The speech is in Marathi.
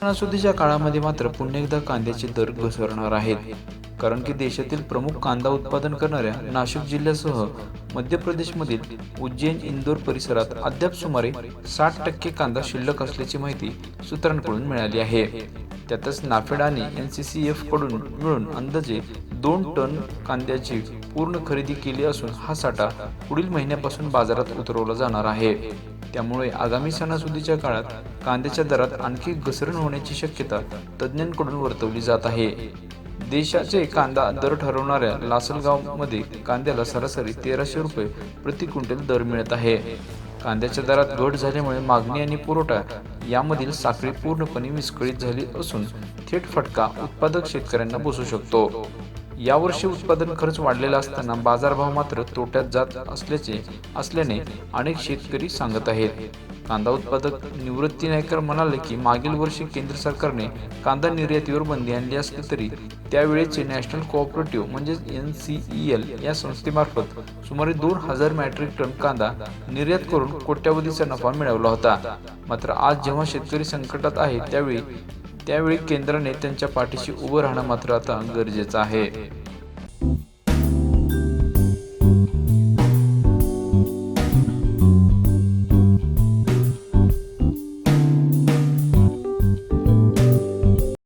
सणासुदीच्या काळामध्ये मात्र पुन्हा एकदा कांद्याचे दर घसरणार आहेत. कारण की देशातील प्रमुख कांदा उत्पादन करणाऱ्या नाशिक जिल्ह्यासह मध्य प्रदेशमधील उज्जैन इंदोर परिसरात अद्याप सुमारे साठ टक्के कांदा शिल्लक असल्याची माहिती सूत्रांकडून मिळाली आहे. त्यातच नाफेड आणि एन सी सी एफकडून मिळून अंदाजे दोन टन कांद्याची पूर्ण खरेदी केली असून हा साठा पुढील महिन्यापासून बाजारात उतरवला जाणार आहे. त्यामुळे आगामी सणासुदीच्या काळात कांद्याच्या दरात आणखी घसरण होण्याची शक्यता तज्ज्ञांकडून वर्तवली जात आहे. देशाचे कांदा दर ठरवणाऱ्या लासलगावमध्ये कांद्याला सरासरी तेराशे रुपये प्रति क्विंटल दर मिळत आहे. कांद्याच्या दरात घट झाल्यामुळे मागणी आणि पुरवठा यामधील साखळी पूर्णपणे विस्कळीत झाली असून थेट फटका उत्पादक शेतकऱ्यांना बसू शकतो. यावर्षी उत्पादन खर्च वाढलेला असताना बाजारभाव मात्र तोट्यात जात असल्याचे असल्याने अनेक शेतकरी सांगत आहेत. कांदा उत्पादक निवृत्ती नायकर म्हणाले की मागील वर्षी केंद्र सरकारने कांदा निर्यातीवर बंदी आणली असली तरी त्यावेळेचे नॅशनल कोऑपरेटिव्ह म्हणजेच एन सी ई एल या संस्थेमार्फत सुमारे दोन हजार मॅट्रिक टन कांदा निर्यात करून कोट्यावधीचा नफा मिळवला होता. मात्र आज जेव्हा शेतकरी संकटात आहे त्यावेळी त्यावेळी केंद्राने त्यांच्या पाठीशी उभं राहणं मात्र आता गरजेचं आहे.